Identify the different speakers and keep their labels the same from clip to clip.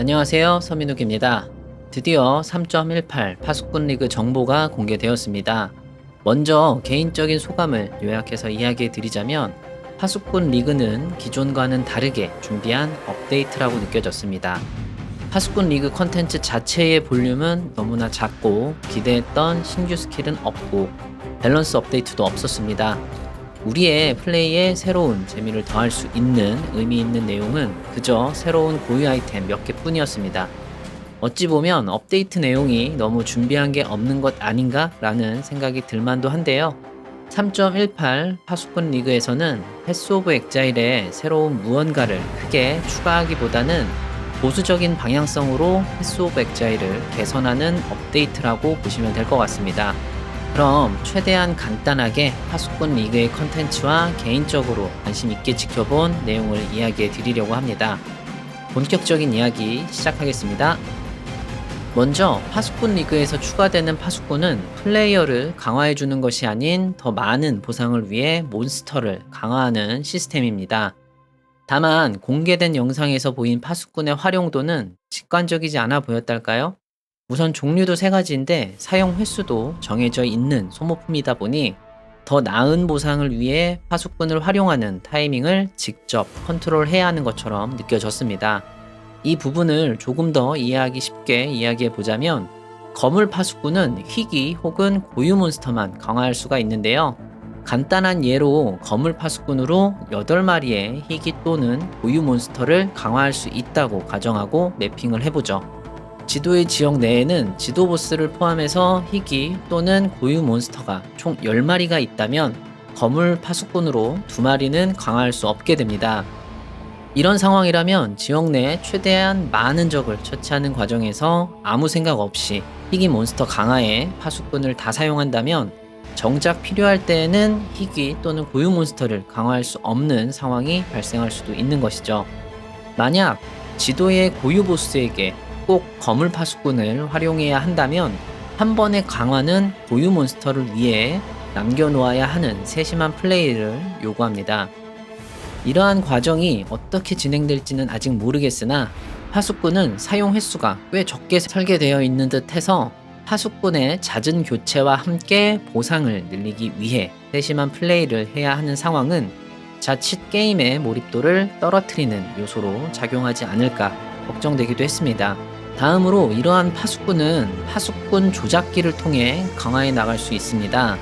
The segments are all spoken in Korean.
Speaker 1: 안녕하세요. 서민욱입니다. 드디어 3.18 파수꾼 리그 정보가 공개되었습니다. 먼저 개인적인 소감을 요약해서 이야기해 드리자면 파수꾼 리그는 기존과는 다르게 준비한 업데이트라고 느껴졌습니다. 파수꾼 리그 컨텐츠 자체의 볼륨은 너무나 작고 기대했던 신규 스킬은 없고 밸런스 업데이트도 없었습니다. 우리의 플레이에 새로운 재미를 더할 수 있는 의미 있는 내용은 그저 새로운 고유 아이템 몇 개뿐이었습니다. 어찌 보면 업데이트 내용이 너무 준비한 게 없는 것 아닌가 라는 생각이 들만도 한데요. 3.18 파수꾼 리그에서는 패스 오브 엑자일에 새로운 무언가를 크게 추가하기보다는 보수적인 방향성으로 패스 오브 엑자일을 개선하는 업데이트라고 보시면 될 것 같습니다. 그럼 최대한 간단하게 파수꾼 리그의 컨텐츠와 개인적으로 관심 있게 지켜본 내용을 이야기해 드리려고 합니다. 본격적인 이야기 시작하겠습니다. 먼저 파수꾼 리그에서 추가되는 파수꾼은 플레이어를 강화해 주는 것이 아닌 더 많은 보상을 위해 몬스터를 강화하는 시스템입니다. 다만 공개된 영상에서 보인 파수꾼의 활용도는 직관적이지 않아 보였달까요? 우선 종류도 세 가지인데 사용 횟수도 정해져 있는 소모품이다 보니 더 나은 보상을 위해 파수꾼을 활용하는 타이밍을 직접 컨트롤해야 하는 것처럼 느껴졌습니다. 이 부분을 조금 더 이해하기 쉽게 이야기해 보자면 거물 파수꾼은 희귀 혹은 고유 몬스터만 강화할 수가 있는데요. 간단한 예로 거물 파수꾼으로 8마리의 희귀 또는 고유 몬스터를 강화할 수 있다고 가정하고 매핑을 해보죠. 지도의 지역 내에는 지도 보스를 포함해서 희귀 또는 고유 몬스터가 총 10마리가 있다면 거물 파수꾼으로 2마리는 강화할 수 없게 됩니다. 이런 상황이라면 지역 내에 최대한 많은 적을 처치하는 과정에서 아무 생각 없이 희귀 몬스터 강화에 파수꾼을 다 사용한다면 정작 필요할 때에는 희귀 또는 고유 몬스터를 강화할 수 없는 상황이 발생할 수도 있는 것이죠. 만약 지도의 고유 보스에게 꼭 거물 파수꾼을 활용해야 한다면 한 번의 강화는 고유 몬스터를 위해 남겨놓아야 하는 세심한 플레이를 요구합니다. 이러한 과정이 어떻게 진행될지는 아직 모르겠으나 파수꾼은 사용 횟수가 꽤 적게 설계되어 있는 듯 해서 파수꾼의 잦은 교체와 함께 보상을 늘리기 위해 세심한 플레이를 해야 하는 상황은 자칫 게임의 몰입도를 떨어뜨리는 요소로 작용하지 않을까 걱정되기도 했습니다. 다음으로 이러한 파수꾼은 파수꾼 조작기를 통해 강화해 나갈 수 있습니다.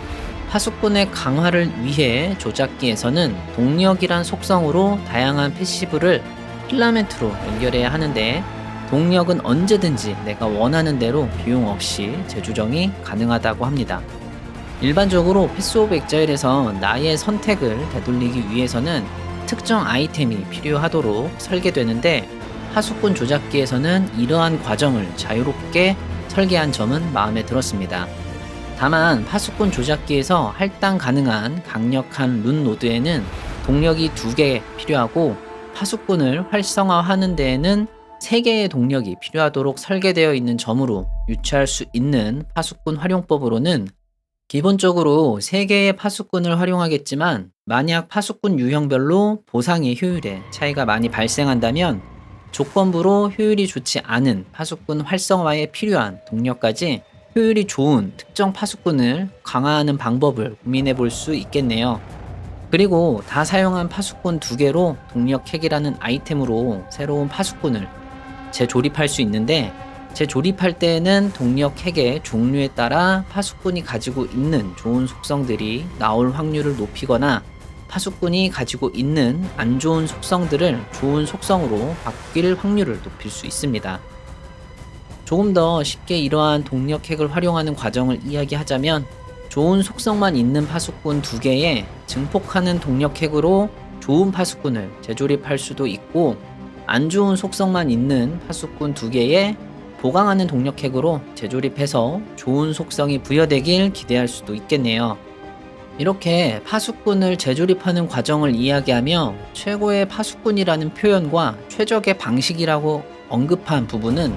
Speaker 1: 파수꾼의 강화를 위해 조작기에서는 동력이란 속성으로 다양한 패시브를 필라멘트로 연결해야 하는데 동력은 언제든지 내가 원하는 대로 비용 없이 재조정이 가능하다고 합니다. 일반적으로 패스 오브 엑자일에서 나의 선택을 되돌리기 위해서는 특정 아이템이 필요하도록 설계되는데 파수꾼 조작기에서는 이러한 과정을 자유롭게 설계한 점은 마음에 들었습니다. 다만 파수꾼 조작기에서 할당 가능한 강력한 룬 노드에는 동력이 두개 필요하고 파수꾼을 활성화하는 데에는 3개의 동력이 필요하도록 설계되어 있는 점으로 유추할 수 있는 파수꾼 활용법으로는 기본적으로 3개의 파수꾼을 활용하겠지만 만약 파수꾼 유형별로 보상의 효율에 차이가 많이 발생한다면 조건부로 효율이 좋지 않은 파수꾼 활성화에 필요한 동력까지 효율이 좋은 특정 파수꾼을 강화하는 방법을 고민해 볼 수 있겠네요. 그리고 다 사용한 파수꾼 두 개로 동력 핵이라는 아이템으로 새로운 파수꾼을 재조립할 수 있는데 재조립할 때에는 동력 핵의 종류에 따라 파수꾼이 가지고 있는 좋은 속성들이 나올 확률을 높이거나 파수꾼이 가지고 있는 안 좋은 속성들을 좋은 속성으로 바뀔 확률을 높일 수 있습니다. 조금 더 쉽게 이러한 동력 핵을 활용하는 과정을 이야기하자면 좋은 속성만 있는 파수꾼 두 개에 증폭하는 동력 핵으로 좋은 파수꾼을 재조립할 수도 있고 안 좋은 속성만 있는 파수꾼 두 개에 보강하는 동력 핵으로 재조립해서 좋은 속성이 부여되길 기대할 수도 있겠네요. 이렇게 파수꾼을 재조립하는 과정을 이야기하며 최고의 파수꾼이라는 표현과 최적의 방식이라고 언급한 부분은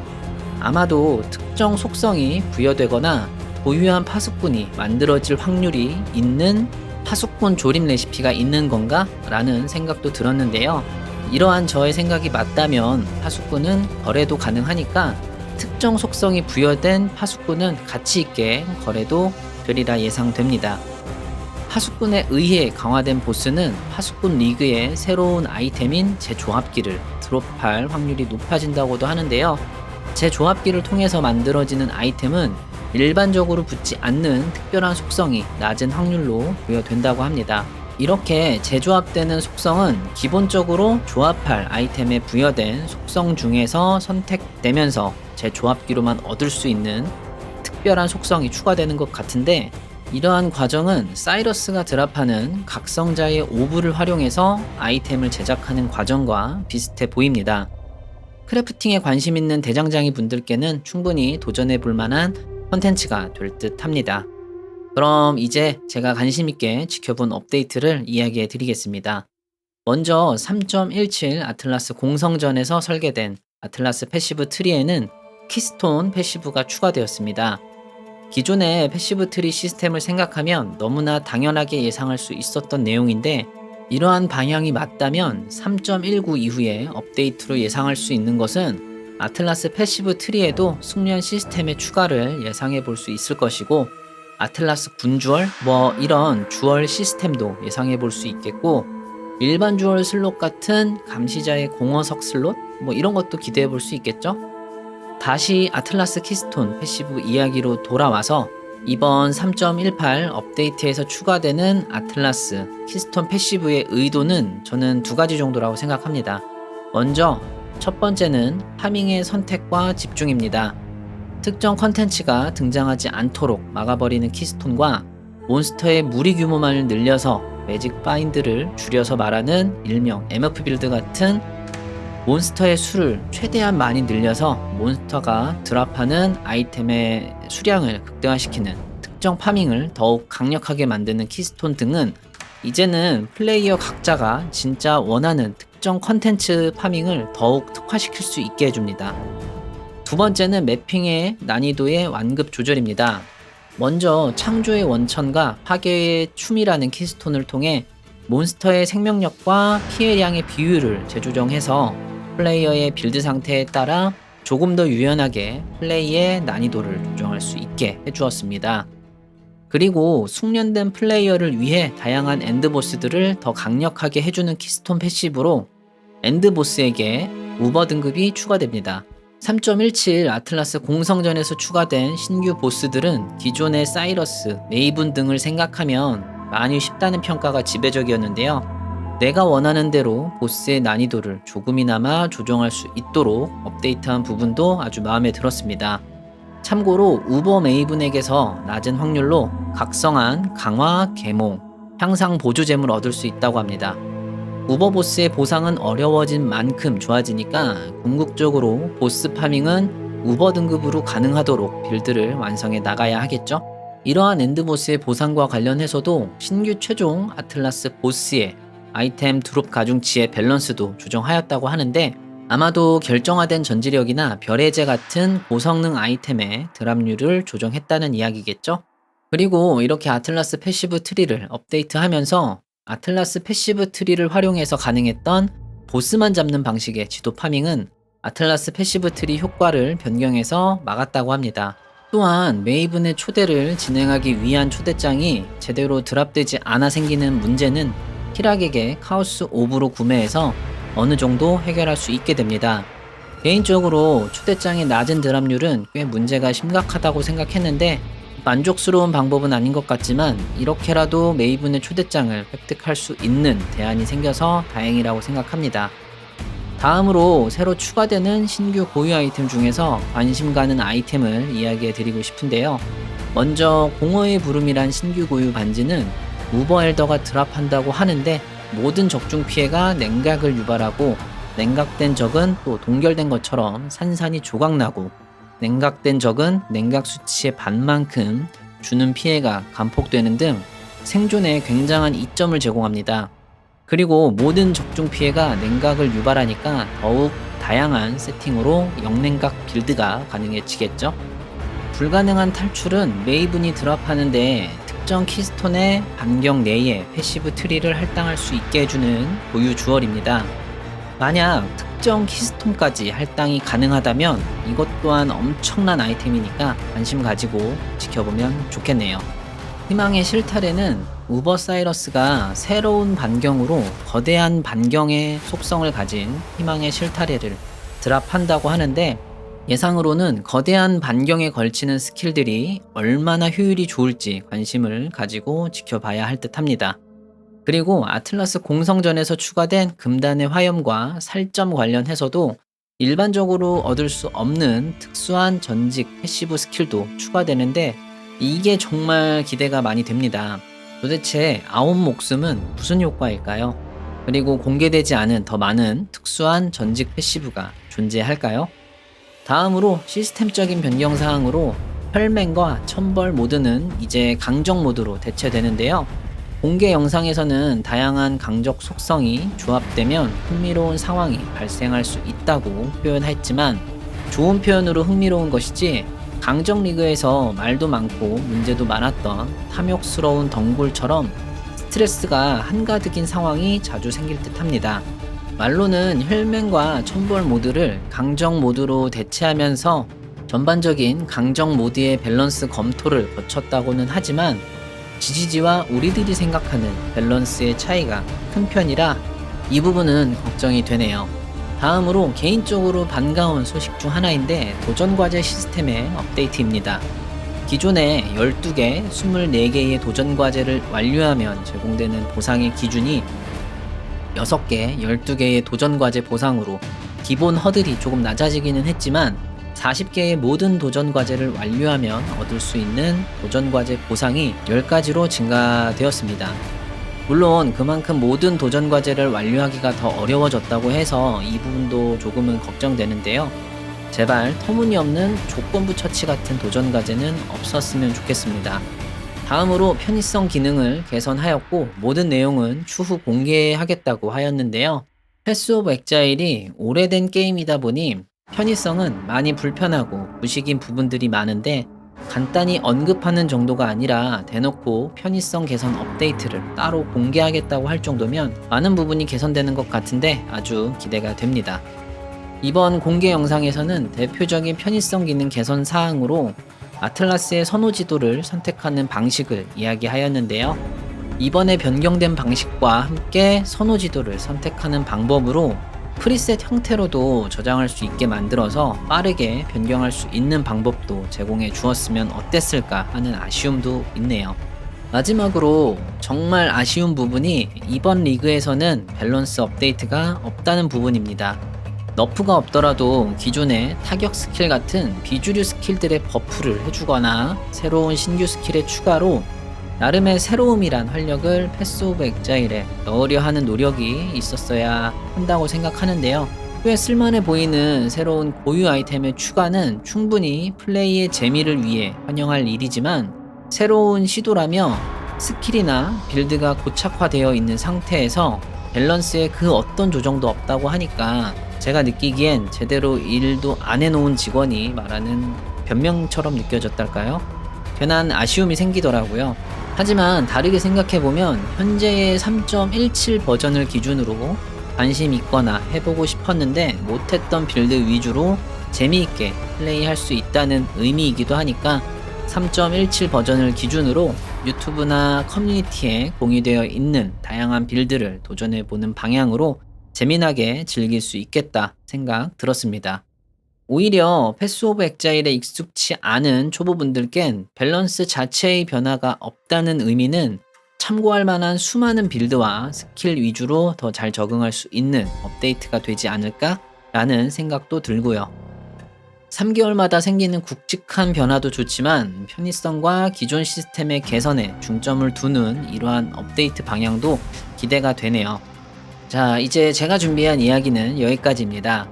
Speaker 1: 아마도 특정 속성이 부여되거나 고유한 파수꾼이 만들어질 확률이 있는 파수꾼 조립 레시피가 있는 건가? 라는 생각도 들었는데요. 이러한 저의 생각이 맞다면 파수꾼은 거래도 가능하니까 특정 속성이 부여된 파수꾼은 가치 있게 거래도 되리라 예상됩니다. 파수꾼에 의해 강화된 보스는 파수꾼 리그의 새로운 아이템인 재조합기를 드롭할 확률이 높아진다고도 하는데요. 재조합기를 통해서 만들어지는 아이템은 일반적으로 붙지 않는 특별한 속성이 낮은 확률로 부여된다고 합니다. 이렇게 재조합되는 속성은 기본적으로 조합할 아이템에 부여된 속성 중에서 선택되면서 재조합기로만 얻을 수 있는 특별한 속성이 추가되는 것 같은데 이러한 과정은 사이러스가 드랍하는 각성자의 오브를 활용해서 아이템을 제작하는 과정과 비슷해 보입니다. 크래프팅에 관심 있는 대장장이 분들께는 충분히 도전해 볼 만한 컨텐츠가 될 듯 합니다. 그럼 이제 제가 관심 있게 지켜본 업데이트를 이야기해 드리겠습니다. 먼저 3.17 아틀라스 공성전에서 설계된 아틀라스 패시브 트리에는 키스톤 패시브가 추가되었습니다. 기존의 패시브 트리 시스템을 생각하면 너무나 당연하게 예상할 수 있었던 내용인데 이러한 방향이 맞다면 3.19 이후에 업데이트로 예상할 수 있는 것은 아틀라스 패시브 트리에도 숙련 시스템의 추가를 예상해 볼 수 있을 것이고 아틀라스 군주얼 뭐 이런 주얼 시스템도 예상해 볼 수 있겠고 일반 주얼 슬롯 같은 감시자의 공허석 슬롯 뭐 이런 것도 기대해 볼 수 있겠죠? 다시 아틀라스 키스톤 패시브 이야기로 돌아와서 이번 3.18 업데이트에서 추가되는 아틀라스 키스톤 패시브의 의도는 저는 두 가지 정도라고 생각합니다. 먼저 첫 번째는 파밍의 선택과 집중입니다. 특정 컨텐츠가 등장하지 않도록 막아버리는 키스톤과 몬스터의 무리 규모만을 늘려서 매직 파인드를 줄여서 말하는 일명 MF 빌드 같은 몬스터의 수를 최대한 많이 늘려서 몬스터가 드랍하는 아이템의 수량을 극대화시키는 특정 파밍을 더욱 강력하게 만드는 키스톤 등은 이제는 플레이어 각자가 진짜 원하는 특정 컨텐츠 파밍을 더욱 특화시킬 수 있게 해줍니다. 두 번째는 매핑의 난이도의 완급 조절입니다. 먼저 창조의 원천과 파괴의 춤이라는 키스톤을 통해 몬스터의 생명력과 피해량의 비율을 재조정해서 플레이어의 빌드 상태에 따라 조금 더 유연하게 플레이의 난이도를 조정할 수 있게 해주었습니다. 그리고 숙련된 플레이어를 위해 다양한 엔드보스들을 더 강력하게 해주는 키스톤 패시브로 엔드보스에게 우버 등급이 추가됩니다. 3.17 아틀라스 공성전에서 추가된 신규 보스들은 기존의 사이러스, 메이븐 등을 생각하면 많이 쉽다는 평가가 지배적이었는데요. 내가 원하는 대로 보스의 난이도를 조금이나마 조정할 수 있도록 업데이트한 부분도 아주 마음에 들었습니다. 참고로 우버 메이븐에게서 낮은 확률로 각성한 강화, 계몽, 향상 보조잼을 얻을 수 있다고 합니다. 우버 보스의 보상은 어려워진 만큼 좋아지니까 궁극적으로 보스 파밍은 우버 등급으로 가능하도록 빌드를 완성해 나가야 하겠죠? 이러한 엔드보스의 보상과 관련해서도 신규 최종 아틀라스 보스의 아이템 드롭 가중치의 밸런스도 조정하였다고 하는데 아마도 결정화된 전지력이나 별해제 같은 고성능 아이템의 드랍률을 조정했다는 이야기겠죠? 그리고 이렇게 아틀라스 패시브 트리를 업데이트하면서 아틀라스 패시브 트리를 활용해서 가능했던 보스만 잡는 방식의 지도 파밍은 아틀라스 패시브 트리 효과를 변경해서 막았다고 합니다. 또한 메이븐의 초대를 진행하기 위한 초대장이 제대로 드랍되지 않아 생기는 문제는 히락에게 카오스 오브로 구매해서 어느 정도 해결할 수 있게 됩니다. 개인적으로 초대장의 낮은 드랍률은 꽤 문제가 심각하다고 생각했는데 만족스러운 방법은 아닌 것 같지만 이렇게라도 메이븐의 초대장을 획득할 수 있는 대안이 생겨서 다행이라고 생각합니다. 다음으로 새로 추가되는 신규 고유 아이템 중에서 관심 가는 아이템을 이야기해 드리고 싶은데요. 먼저 공허의 부름이란 신규 고유 반지는 우버 엘더가 드랍한다고 하는데 모든 적중 피해가 냉각을 유발하고 냉각된 적은 또 동결된 것처럼 산산이 조각나고 냉각된 적은 냉각 수치의 반만큼 주는 피해가 감폭되는 등 생존에 굉장한 이점을 제공합니다. 그리고 모든 적중 피해가 냉각을 유발하니까 더욱 다양한 세팅으로 영냉각 빌드가 가능해지겠죠. 불가능한 탈출은 메이븐이 드랍하는데 특정 키스톤의 반경 내에 패시브 트리를 할당할 수 있게 해주는 고유 주얼입니다. 만약 특정 키스톤까지 할당이 가능하다면 이것 또한 엄청난 아이템이니까 관심 가지고 지켜보면 좋겠네요. 희망의 실타래는 우버 사이러스가 새로운 반경으로 거대한 반경의 속성을 가진 희망의 실타래를 드랍한다고 하는데 예상으로는 거대한 반경에 걸치는 스킬들이 얼마나 효율이 좋을지 관심을 가지고 지켜봐야 할 듯 합니다. 그리고 아틀라스 공성전에서 추가된 금단의 화염과 살점 관련해서도 일반적으로 얻을 수 없는 특수한 전직 패시브 스킬도 추가되는데 이게 정말 기대가 많이 됩니다. 도대체 아홉 목숨은 무슨 효과일까요? 그리고 공개되지 않은 더 많은 특수한 전직 패시브가 존재할까요? 다음으로 시스템적인 변경 사항으로 혈맹과 천벌 모드는 이제 강적 모드로 대체되는데요. 공개 영상에서는 다양한 강적 속성이 조합되면 흥미로운 상황이 발생할 수 있다고 표현했지만 좋은 표현으로 흥미로운 것이지 강적 리그에서 말도 많고 문제도 많았던 탐욕스러운 덩굴처럼 스트레스가 한가득인 상황이 자주 생길 듯 합니다. 말로는 혈맹과 천벌 모드를 강적 모드로 대체하면서 전반적인 강적 모드의 밸런스 검토를 거쳤다고는 하지만 지지지와 우리들이 생각하는 밸런스의 차이가 큰 편이라 이 부분은 걱정이 되네요. 다음으로 개인적으로 반가운 소식 중 하나인데 도전과제 시스템의 업데이트입니다. 기존에 12개, 24개의 도전과제를 완료하면 제공되는 보상의 기준이 6개, 12개의 도전과제 보상으로 기본 허들이 조금 낮아지기는 했지만 40개의 모든 도전 과제를 완료하면 얻을 수 있는 도전 과제 보상이 10가지로 증가되었습니다. 물론 그만큼 모든 도전 과제를 완료하기가 더 어려워졌다고 해서 이 부분도 조금은 걱정되는데요. 제발 터무니없는 조건부 처치 같은 도전 과제는 없었으면 좋겠습니다. 다음으로 편의성 기능을 개선하였고 모든 내용은 추후 공개하겠다고 하였는데요. 패스 오브 엑자일이 오래된 게임이다 보니 편의성은 많이 불편하고 무식인 부분들이 많은데 간단히 언급하는 정도가 아니라 대놓고 편의성 개선 업데이트를 따로 공개하겠다고 할 정도면 많은 부분이 개선되는 것 같은데 아주 기대가 됩니다. 이번 공개 영상에서는 대표적인 편의성 기능 개선 사항으로 아틀라스의 선호 지도를 선택하는 방식을 이야기하였는데요. 이번에 변경된 방식과 함께 선호 지도를 선택하는 방법으로 프리셋 형태로도 저장할 수 있게 만들어서 빠르게 변경할 수 있는 방법도 제공해 주었으면 어땠을까 하는 아쉬움도 있네요. 마지막으로 정말 아쉬운 부분이 이번 리그에서는 밸런스 업데이트가 없다는 부분입니다. 너프가 없더라도 기존의 타격 스킬 같은 비주류 스킬들의 버프를 해주거나 새로운 신규 스킬의 추가로 나름의 새로움이란 활력을 패스 오브 엑자일에 넣으려 하는 노력이 있었어야 한다고 생각하는데요. 꽤 쓸만해 보이는 새로운 고유 아이템의 추가는 충분히 플레이의 재미를 위해 환영할 일이지만 새로운 시도라며 스킬이나 빌드가 고착화되어 있는 상태에서 밸런스에 그 어떤 조정도 없다고 하니까 제가 느끼기엔 제대로 일도 안 해놓은 직원이 말하는 변명처럼 느껴졌달까요? 괜한 아쉬움이 생기더라고요. 하지만 다르게 생각해보면 현재의 3.17 버전을 기준으로 관심 있거나 해보고 싶었는데 못했던 빌드 위주로 재미있게 플레이할 수 있다는 의미이기도 하니까 3.17 버전을 기준으로 유튜브나 커뮤니티에 공유되어 있는 다양한 빌드를 도전해보는 방향으로 재미나게 즐길 수 있겠다 생각 들었습니다. 오히려 패스 오브 엑자일에 익숙치 않은 초보분들겐 밸런스 자체의 변화가 없다는 의미는 참고할 만한 수많은 빌드와 스킬 위주로 더 잘 적응할 수 있는 업데이트가 되지 않을까? 라는 생각도 들고요. 3개월마다 생기는 굵직한 변화도 좋지만 편의성과 기존 시스템의 개선에 중점을 두는 이러한 업데이트 방향도 기대가 되네요. 자, 이제 제가 준비한 이야기는 여기까지입니다.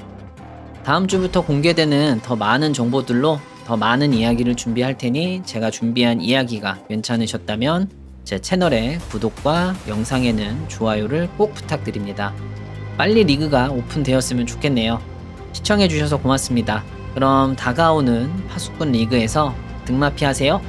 Speaker 1: 다음 주부터 공개되는 더 많은 정보들로 더 많은 이야기를 준비할 테니 제가 준비한 이야기가 괜찮으셨다면 제 채널의 구독과 영상에는 좋아요를 꼭 부탁드립니다. 빨리 리그가 오픈되었으면 좋겠네요. 시청해주셔서 고맙습니다. 그럼 다가오는 파수꾼 리그에서 등마피 하세요.